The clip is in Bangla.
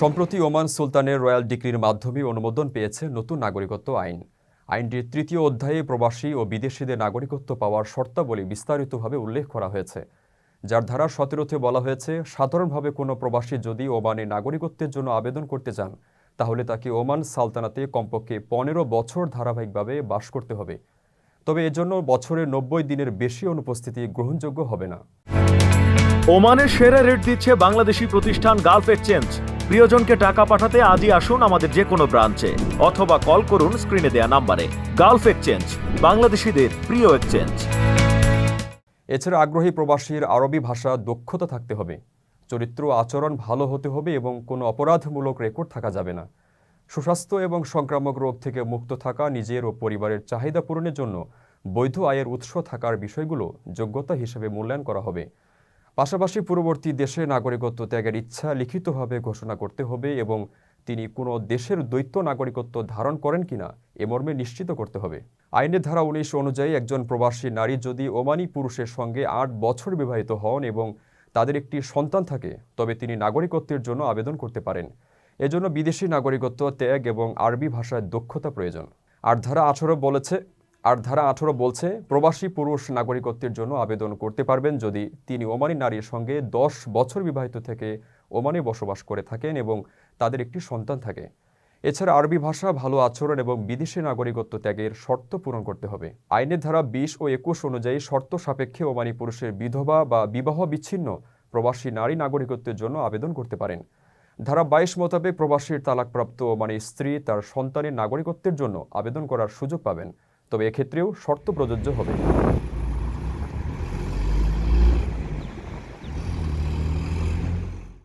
সম্প্রতি ওমান সুলতানের রয়্যাল ডিগ্রির মাধ্যমে অনুমোদন পেয়েছে নতুন নাগরিকত্ব আইন। আইনটির তৃতীয় অধ্যায়ে প্রবাসী ও বিদেশিদের নাগরিকত্ব পাওয়ার শর্তাবলী বিস্তারিতভাবে উল্লেখ করা হয়েছে। যার ধারা সতেরোতে বলা হয়েছে, সাধারণভাবে কোনো প্রবাসী যদি ওমানে নাগরিকত্বের জন্য আবেদন করতে চান, তাহলে তাকে ওমান সালতানাতে কমপক্ষে পনেরো বছর ধারাবাহিকভাবে বাস করতে হবে। তবে এজন্য বছরের নব্বই দিনের বেশি অনুপস্থিতি গ্রহণযোগ্য হবে না। ওমানের সেরা রেট দিচ্ছে বাংলাদেশি প্রতিষ্ঠান গালফ এক্সচেঞ্জ। প্রিয়জনকে টাকা পাঠাতে আজই আসুন আমাদের যে কোনো ব্রাঞ্চে, অথবা কল করুন স্ক্রিনে দেয়া নাম্বারে। গালফ এক্সচেঞ্জ, বাংলাদেশিদের প্রিয় এক্সচেঞ্জ। এছাড়া আগ্রহী প্রবাসীর আরবি ভাষা দক্ষতা থাকতে হবে। চরিত্র, আচরণ ভালো হতে হবে এবং কোনো অপরাধমূলক রেকর্ড থাকা যাবে না। সুস্বাস্থ্য এবং সংক্রামক রোগ থেকে মুক্ত থাকা নিজের ও পরিবারের চাহিদা পূরণের জন্য বৈধ আয়ের উৎস থাকার বিষয়গুলো যোগ্যতা হিসেবে মূল্যায়ন করা হবে। পাশাপাশি পূর্ববর্তী দেশে নাগরিকত্ব ত্যাগের ইচ্ছা লিখিতভাবে ঘোষণা করতে হবে এবং তিনি কোনো দেশের দ্বৈত নাগরিকত্ব ধারণ করেন কিনা এ মর্মে নিশ্চিত করতে হবে। আইনের ধারা উনিশ অনুযায়ী একজন প্রবাসী নারী যদি ওমানি পুরুষের সঙ্গে আট বছর বিবাহিত হন এবং তাদের একটি সন্তান থাকে, তবে তিনি নাগরিকত্বের জন্য আবেদন করতে পারেন। এজন্য বিদেশি নাগরিকত্ব ত্যাগ এবং আরবি ভাষায় দক্ষতা প্রয়োজন। আর ধারা আঠারো বলেছে আর ধারা আঠারো বলছে, প্রবাসী পুরুষ নাগরিকত্বের জন্য আবেদন করতে পারবেন যদি তিনি ওমানি নারীর সঙ্গে দশ বছর বিবাহিত থেকে ওমানে বসবাস করে থাকেন এবং তাদের একটি সন্তান থাকে। এছাড়া আরবি ভাষা, ভালো আচরণ এবং বিদেশি নাগরিকত্ব ত্যাগের শর্ত পূরণ করতে হবে। আইনের ধারা বিশ ও একুশ অনুযায়ী শর্ত সাপেক্ষে ওমানি পুরুষের বিধবা বা বিবাহ বিচ্ছিন্ন প্রবাসী নারী নাগরিকত্বের জন্য আবেদন করতে পারেন। ধারা বাইশ মোতাবেক প্রবাসীর তালাকপ্রাপ্ত মানে স্ত্রী তার সন্তানের নাগরিকত্বের জন্য আবেদন করার সুযোগ পাবেন। তবে এক্ষেত্রেও শর্ত প্রযোজ্য হবে।